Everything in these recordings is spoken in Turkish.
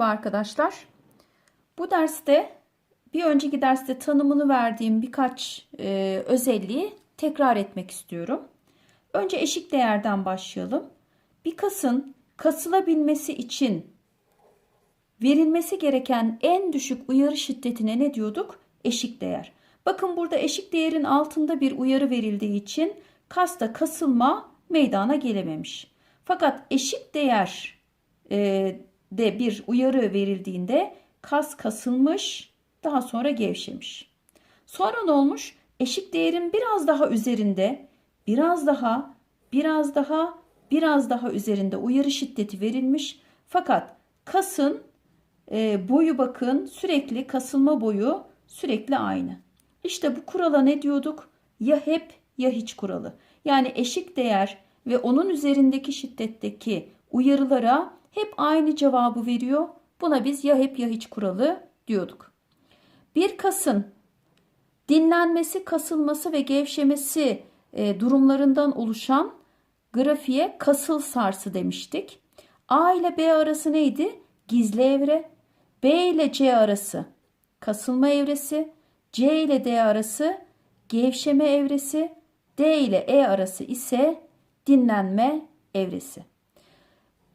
Merhaba arkadaşlar. Bu derste bir önceki derste tanımını verdiğim birkaç e, özelliği tekrar etmek istiyorum. Önce eşik değerden başlayalım. Bir kasın kasılabilmesi için verilmesi gereken en düşük uyarı şiddetine ne diyorduk? Eşik değer. Bakın burada eşik değerin altında bir uyarı verildiği için kasta kasılma meydana gelememiş. Fakat eşik değer e, de bir uyarı verildiğinde kas kasılmış, daha sonra gevşemiş. Sonra ne olmuş? Eşik değerin biraz daha üzerinde, biraz daha, biraz daha, biraz daha üzerinde uyarı şiddeti verilmiş. Fakat kasın e, boyu bakın sürekli kasılma boyu sürekli aynı. İşte bu kurala ne diyorduk? Ya hep ya hiç kuralı. Yani eşik değer ve onun üzerindeki şiddetteki uyarılara hep aynı cevabı veriyor. Buna biz ya hep ya hiç kuralı diyorduk. Bir kasın dinlenmesi, kasılması ve gevşemesi e, durumlarından oluşan grafiğe kasıl sarsı demiştik. A ile B arası neydi? Gizli evre. B ile C arası kasılma evresi. C ile D arası gevşeme evresi. D ile E arası ise dinlenme evresi.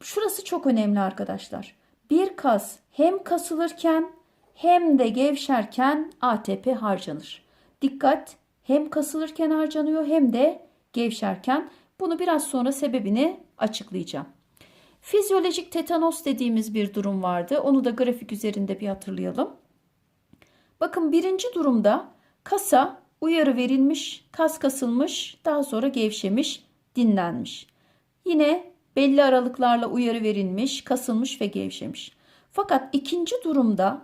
Şurası çok önemli arkadaşlar. Bir kas hem kasılırken hem de gevşerken ATP harcanır. Dikkat hem kasılırken harcanıyor hem de gevşerken. Bunu biraz sonra sebebini açıklayacağım. Fizyolojik tetanos dediğimiz bir durum vardı. Onu da grafik üzerinde bir hatırlayalım. Bakın birinci durumda kasa uyarı verilmiş, kas kasılmış, daha sonra gevşemiş, dinlenmiş. Yine belli aralıklarla uyarı verilmiş, kasılmış ve gevşemiş. Fakat ikinci durumda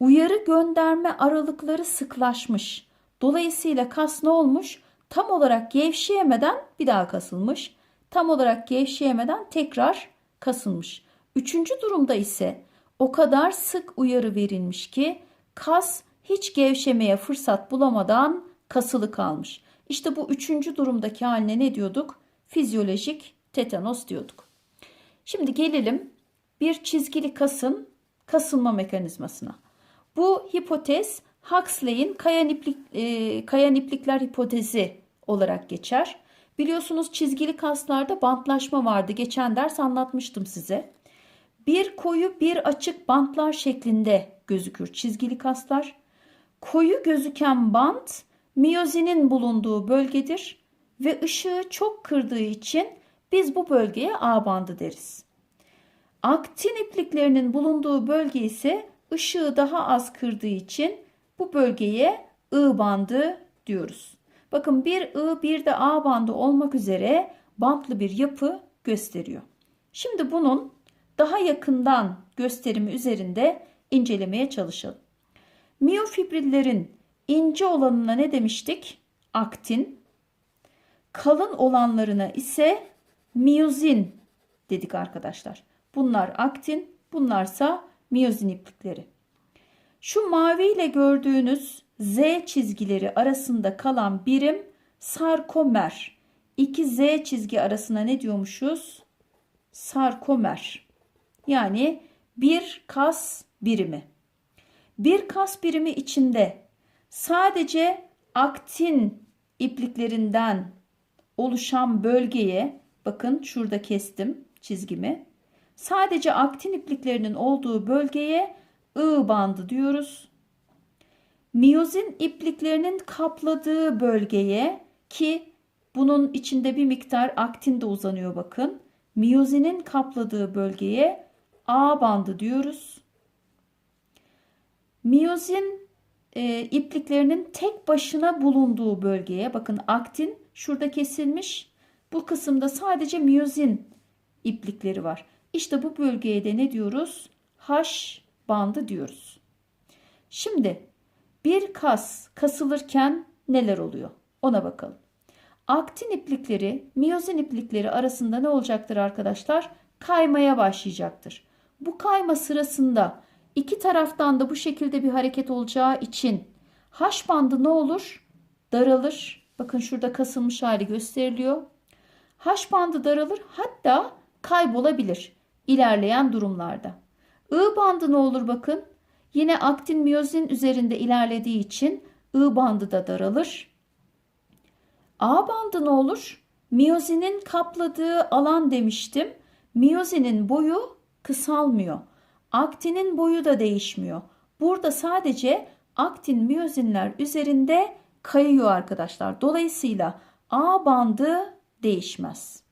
uyarı gönderme aralıkları sıklaşmış. Dolayısıyla kas ne olmuş? Tam olarak gevşeyemeden bir daha kasılmış. Tam olarak gevşeyemeden tekrar kasılmış. Üçüncü durumda ise o kadar sık uyarı verilmiş ki kas hiç gevşemeye fırsat bulamadan kasılı kalmış. İşte bu üçüncü durumdaki haline ne diyorduk? Fizyolojik tetanos diyorduk. Şimdi gelelim bir çizgili kasın kasılma mekanizmasına. Bu hipotez Huxley'in kayan, iplik, e, kayan iplikler hipotezi olarak geçer. Biliyorsunuz çizgili kaslarda bantlaşma vardı. Geçen ders anlatmıştım size. Bir koyu bir açık bantlar şeklinde gözükür çizgili kaslar. Koyu gözüken bant miyozinin bulunduğu bölgedir ve ışığı çok kırdığı için biz bu bölgeye A bandı deriz. Aktin ipliklerinin bulunduğu bölge ise ışığı daha az kırdığı için bu bölgeye I bandı diyoruz. Bakın bir I bir de A bandı olmak üzere bantlı bir yapı gösteriyor. Şimdi bunun daha yakından gösterimi üzerinde incelemeye çalışalım. Miyofibrillerin ince olanına ne demiştik? Aktin. Kalın olanlarına ise miyozin dedik arkadaşlar. Bunlar aktin, bunlarsa miyozin iplikleri. Şu mavi ile gördüğünüz Z çizgileri arasında kalan birim sarkomer. İki Z çizgi arasına ne diyormuşuz? Sarkomer. Yani bir kas birimi. Bir kas birimi içinde sadece aktin ipliklerinden oluşan bölgeye bakın şurada kestim çizgimi. Sadece aktin ipliklerinin olduğu bölgeye I bandı diyoruz. Miyozin ipliklerinin kapladığı bölgeye ki bunun içinde bir miktar aktin de uzanıyor bakın. Miyozinin kapladığı bölgeye A bandı diyoruz. Miyozin e, ipliklerinin tek başına bulunduğu bölgeye bakın aktin şurada kesilmiş. Bu kısımda sadece miyozin iplikleri var. İşte bu bölgeye de ne diyoruz? H bandı diyoruz. Şimdi bir kas kasılırken neler oluyor? Ona bakalım. Aktin iplikleri miyozin iplikleri arasında ne olacaktır arkadaşlar? Kaymaya başlayacaktır. Bu kayma sırasında iki taraftan da bu şekilde bir hareket olacağı için H bandı ne olur? Daralır. Bakın şurada kasılmış hali gösteriliyor. H bandı daralır hatta kaybolabilir ilerleyen durumlarda. I bandı ne olur bakın. Yine aktin miyozin üzerinde ilerlediği için I bandı da daralır. A bandı ne olur? Miyozinin kapladığı alan demiştim. Miyozinin boyu kısalmıyor. Aktinin boyu da değişmiyor. Burada sadece aktin miyozinler üzerinde kayıyor arkadaşlar. Dolayısıyla A bandı değişmez.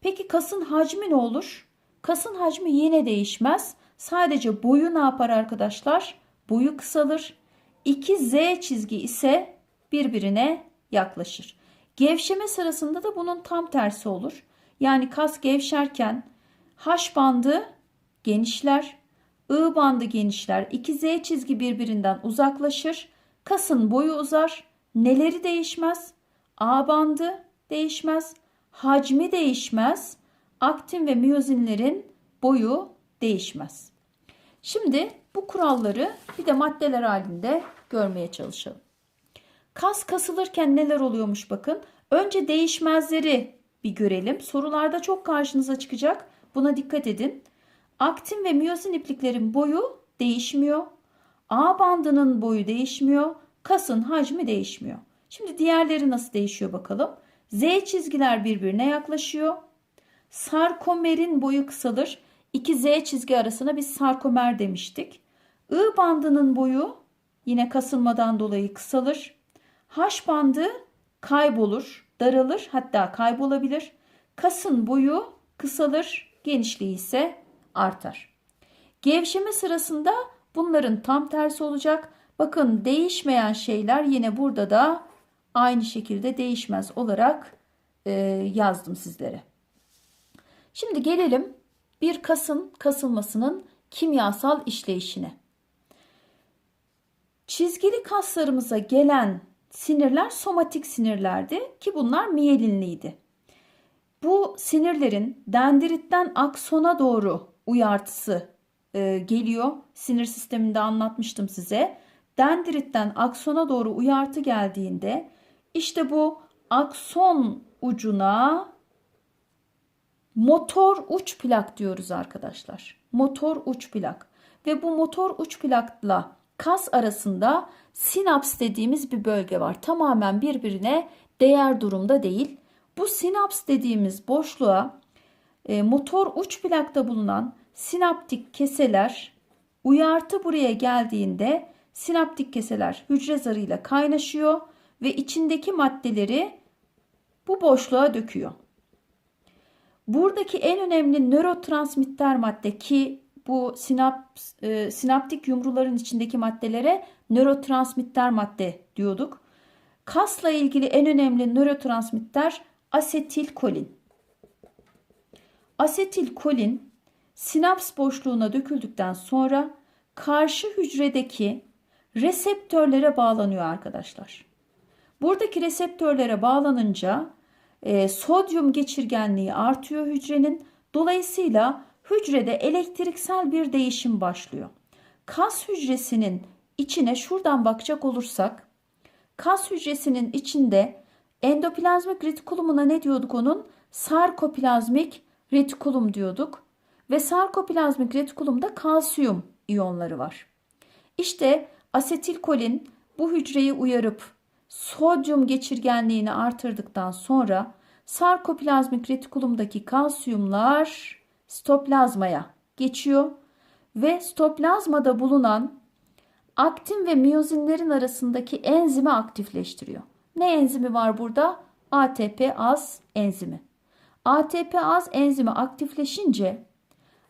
Peki kasın hacmi ne olur? Kasın hacmi yine değişmez. Sadece boyu ne yapar arkadaşlar? Boyu kısalır. İki Z çizgi ise birbirine yaklaşır. Gevşeme sırasında da bunun tam tersi olur. Yani kas gevşerken H bandı genişler, I bandı genişler. İki Z çizgi birbirinden uzaklaşır. Kasın boyu uzar. Neleri değişmez? A bandı değişmez. Hacmi değişmez. Aktin ve miyozinlerin boyu değişmez. Şimdi bu kuralları bir de maddeler halinde görmeye çalışalım. Kas kasılırken neler oluyormuş bakın. Önce değişmezleri bir görelim. Sorularda çok karşınıza çıkacak. Buna dikkat edin. Aktin ve miyozin ipliklerin boyu değişmiyor. A bandının boyu değişmiyor. Kasın hacmi değişmiyor. Şimdi diğerleri nasıl değişiyor bakalım. Z çizgiler birbirine yaklaşıyor. Sarkomerin boyu kısalır. İki Z çizgi arasına biz sarkomer demiştik. I bandının boyu yine kasılmadan dolayı kısalır. H bandı kaybolur, daralır hatta kaybolabilir. Kasın boyu kısalır, genişliği ise artar. Gevşeme sırasında bunların tam tersi olacak. Bakın değişmeyen şeyler yine burada da aynı şekilde değişmez olarak e, yazdım sizlere. Şimdi gelelim bir kasın kasılmasının kimyasal işleyişine. Çizgili kaslarımıza gelen sinirler somatik sinirlerdi ki bunlar miyelinliydi. Bu sinirlerin dendritten aksona doğru uyartısı e, geliyor. Sinir sisteminde anlatmıştım size. Dendritten aksona doğru uyartı geldiğinde işte bu akson ucuna motor uç plak diyoruz arkadaşlar. Motor uç plak ve bu motor uç plakla kas arasında sinaps dediğimiz bir bölge var. Tamamen birbirine değer durumda değil. Bu sinaps dediğimiz boşluğa e, motor uç plakta bulunan sinaptik keseler uyartı buraya geldiğinde sinaptik keseler hücre zarıyla kaynaşıyor ve içindeki maddeleri bu boşluğa döküyor. Buradaki en önemli nörotransmitter madde ki bu sinaps, e, sinaptik yumruların içindeki maddelere nörotransmitter madde diyorduk. Kasla ilgili en önemli nörotransmitter asetilkolin. Asetilkolin sinaps boşluğuna döküldükten sonra karşı hücredeki reseptörlere bağlanıyor arkadaşlar. Buradaki reseptörlere bağlanınca e, sodyum geçirgenliği artıyor hücrenin. Dolayısıyla hücrede elektriksel bir değişim başlıyor. Kas hücresinin içine şuradan bakacak olursak kas hücresinin içinde endoplazmik retikulumuna ne diyorduk onun? Sarkoplazmik retikulum diyorduk. Ve sarkoplazmik retikulumda kalsiyum iyonları var. İşte asetilkolin bu hücreyi uyarıp sodyum geçirgenliğini artırdıktan sonra sarkoplazmik retikulumdaki kalsiyumlar stoplazmaya geçiyor ve stoplazmada bulunan aktin ve miyozinlerin arasındaki enzimi aktifleştiriyor. Ne enzimi var burada? ATP az enzimi. ATP az enzimi aktifleşince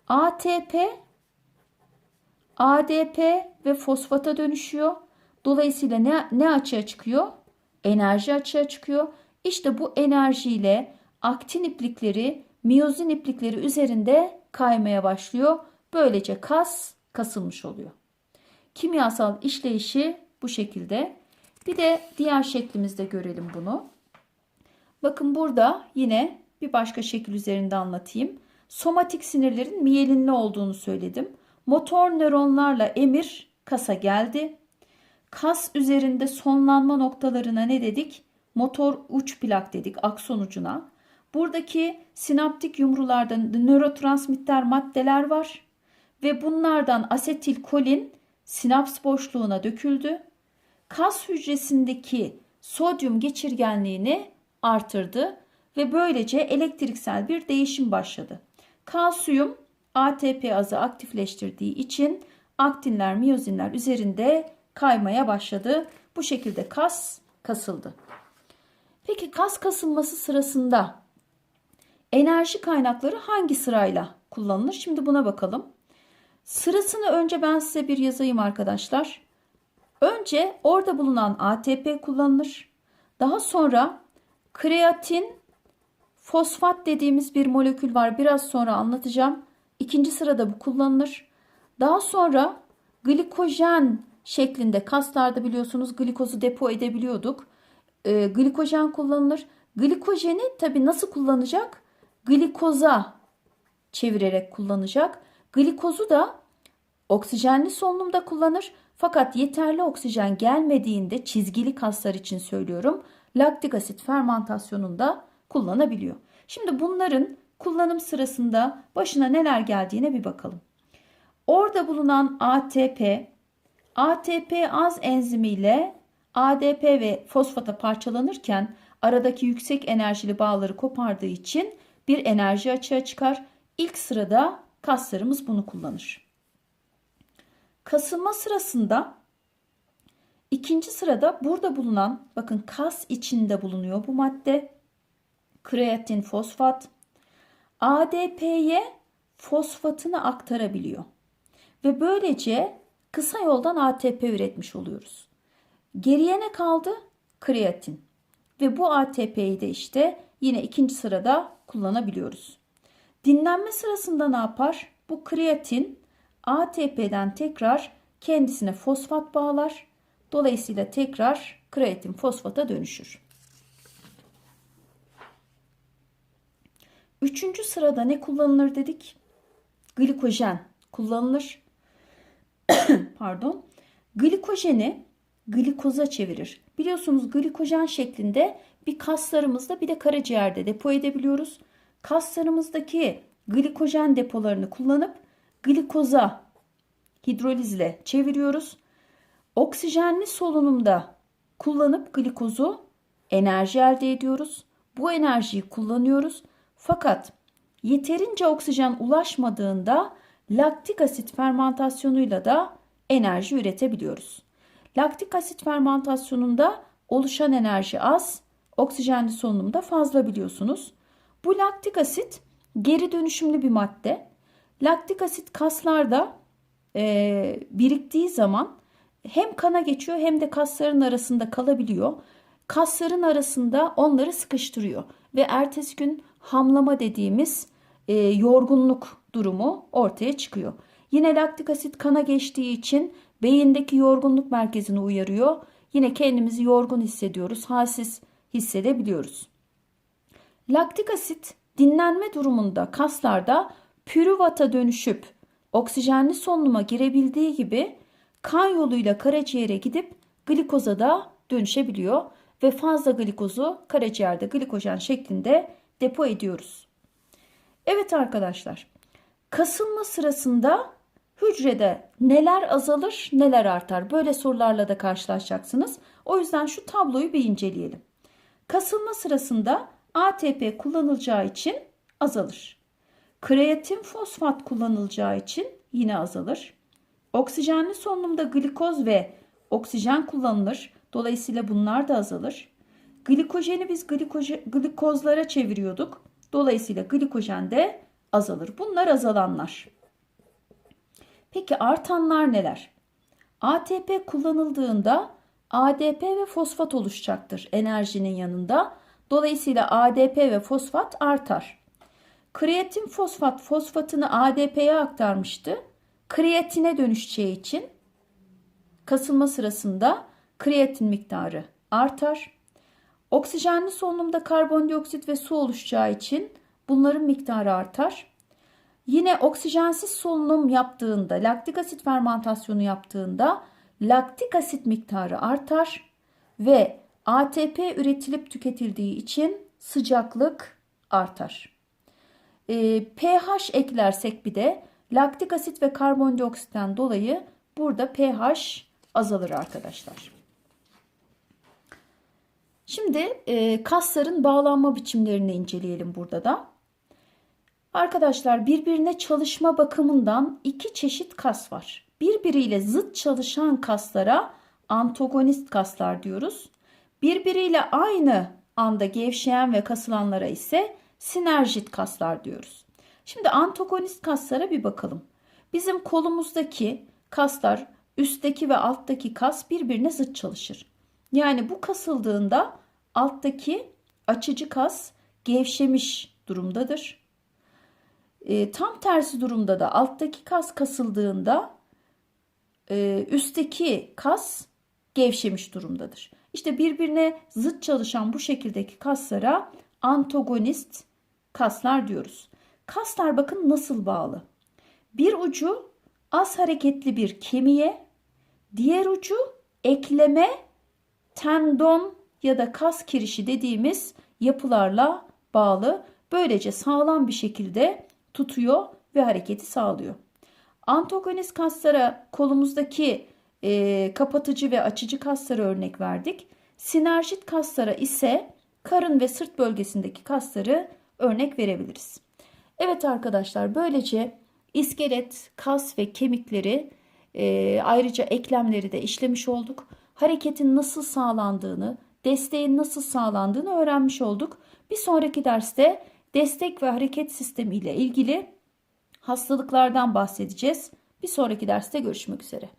ATP ADP ve fosfata dönüşüyor. Dolayısıyla ne, ne açığa çıkıyor? Enerji açığa çıkıyor. İşte bu enerjiyle aktin iplikleri, miyozin iplikleri üzerinde kaymaya başlıyor. Böylece kas kasılmış oluyor. Kimyasal işleyişi bu şekilde. Bir de diğer şeklimizde görelim bunu. Bakın burada yine bir başka şekil üzerinde anlatayım. Somatik sinirlerin miyelinli olduğunu söyledim. Motor nöronlarla emir kasa geldi. Kas üzerinde sonlanma noktalarına ne dedik? Motor uç plak dedik akson ucuna. Buradaki sinaptik yumrularda nörotransmitter maddeler var ve bunlardan asetilkolin sinaps boşluğuna döküldü. Kas hücresindeki sodyum geçirgenliğini artırdı ve böylece elektriksel bir değişim başladı. Kalsiyum ATP azı aktifleştirdiği için aktinler, miyozinler üzerinde kaymaya başladı. Bu şekilde kas kasıldı. Peki kas kasılması sırasında enerji kaynakları hangi sırayla kullanılır? Şimdi buna bakalım. Sırasını önce ben size bir yazayım arkadaşlar. Önce orada bulunan ATP kullanılır. Daha sonra kreatin fosfat dediğimiz bir molekül var. Biraz sonra anlatacağım. İkinci sırada bu kullanılır. Daha sonra glikojen şeklinde kaslarda biliyorsunuz glikozu depo edebiliyorduk. E, glikojen kullanılır. Glikojeni tabi nasıl kullanacak? Glikoza çevirerek kullanacak. Glikozu da oksijenli solunumda kullanır. Fakat yeterli oksijen gelmediğinde çizgili kaslar için söylüyorum. Laktik asit fermentasyonunda kullanabiliyor. Şimdi bunların kullanım sırasında başına neler geldiğine bir bakalım. Orada bulunan ATP, ATP az enzimiyle ADP ve fosfata parçalanırken aradaki yüksek enerjili bağları kopardığı için bir enerji açığa çıkar. İlk sırada kaslarımız bunu kullanır. Kasılma sırasında ikinci sırada burada bulunan bakın kas içinde bulunuyor bu madde. Kreatin fosfat ADP'ye fosfatını aktarabiliyor. Ve böylece kısa yoldan ATP üretmiş oluyoruz. Geriye ne kaldı? Kreatin. Ve bu ATP'yi de işte yine ikinci sırada kullanabiliyoruz. Dinlenme sırasında ne yapar? Bu kreatin ATP'den tekrar kendisine fosfat bağlar. Dolayısıyla tekrar kreatin fosfata dönüşür. Üçüncü sırada ne kullanılır dedik? Glikojen kullanılır. Pardon. Glikojeni glikoza çevirir. Biliyorsunuz glikojen şeklinde bir kaslarımızda bir de karaciğerde depo edebiliyoruz. Kaslarımızdaki glikojen depolarını kullanıp glikoza hidrolizle çeviriyoruz. Oksijenli solunumda kullanıp glikozu enerji elde ediyoruz. Bu enerjiyi kullanıyoruz. Fakat yeterince oksijen ulaşmadığında laktik asit fermentasyonuyla da enerji üretebiliyoruz. Laktik asit fermentasyonunda oluşan enerji az, oksijenli solunumda fazla biliyorsunuz. Bu laktik asit geri dönüşümlü bir madde. Laktik asit kaslarda e, biriktiği zaman hem kana geçiyor hem de kasların arasında kalabiliyor. Kasların arasında onları sıkıştırıyor ve ertesi gün hamlama dediğimiz e, yorgunluk durumu ortaya çıkıyor. Yine laktik asit kana geçtiği için beyindeki yorgunluk merkezini uyarıyor. Yine kendimizi yorgun hissediyoruz, halsiz hissedebiliyoruz. Laktik asit dinlenme durumunda kaslarda pürüvata dönüşüp oksijenli solunuma girebildiği gibi kan yoluyla karaciğere gidip glikoza da dönüşebiliyor ve fazla glikozu karaciğerde glikojen şeklinde depo ediyoruz. Evet arkadaşlar, kasılma sırasında hücrede neler azalır, neler artar? Böyle sorularla da karşılaşacaksınız. O yüzden şu tabloyu bir inceleyelim. Kasılma sırasında ATP kullanılacağı için azalır. Kreatin fosfat kullanılacağı için yine azalır. Oksijenli solunumda glikoz ve oksijen kullanılır. Dolayısıyla bunlar da azalır. Glikojeni biz glikoje, glikozlara çeviriyorduk. Dolayısıyla glikojen de azalır. Bunlar azalanlar. Peki artanlar neler? ATP kullanıldığında ADP ve fosfat oluşacaktır enerjinin yanında. Dolayısıyla ADP ve fosfat artar. Kreatin fosfat fosfatını ADP'ye aktarmıştı. Kreatine dönüşeceği için kasılma sırasında kreatin miktarı artar. Oksijenli solunumda karbondioksit ve su oluşacağı için bunların miktarı artar. Yine oksijensiz solunum yaptığında, laktik asit fermentasyonu yaptığında laktik asit miktarı artar ve ATP üretilip tüketildiği için sıcaklık artar. E, pH eklersek bir de Laktik asit ve karbondioksitten dolayı burada pH azalır arkadaşlar. Şimdi e, kasların bağlanma biçimlerini inceleyelim burada da. Arkadaşlar birbirine çalışma bakımından iki çeşit kas var. Birbiriyle zıt çalışan kaslara antagonist kaslar diyoruz. Birbiriyle aynı anda gevşeyen ve kasılanlara ise sinerjit kaslar diyoruz. Şimdi antagonist kaslara bir bakalım. Bizim kolumuzdaki kaslar üstteki ve alttaki kas birbirine zıt çalışır. Yani bu kasıldığında alttaki açıcı kas gevşemiş durumdadır. E, tam tersi durumda da alttaki kas kasıldığında e, üstteki kas gevşemiş durumdadır. İşte birbirine zıt çalışan bu şekildeki kaslara antagonist kaslar diyoruz. Kaslar bakın nasıl bağlı. Bir ucu az hareketli bir kemiğe, diğer ucu ekleme, tendon ya da kas kirişi dediğimiz yapılarla bağlı. Böylece sağlam bir şekilde tutuyor ve hareketi sağlıyor. Antagonist kaslara kolumuzdaki e, kapatıcı ve açıcı kaslara örnek verdik. Sinerjit kaslara ise karın ve sırt bölgesindeki kasları örnek verebiliriz. Evet arkadaşlar böylece iskelet, kas ve kemikleri e, ayrıca eklemleri de işlemiş olduk. Hareketin nasıl sağlandığını, desteğin nasıl sağlandığını öğrenmiş olduk. Bir sonraki derste destek ve hareket sistemi ile ilgili hastalıklardan bahsedeceğiz. Bir sonraki derste görüşmek üzere.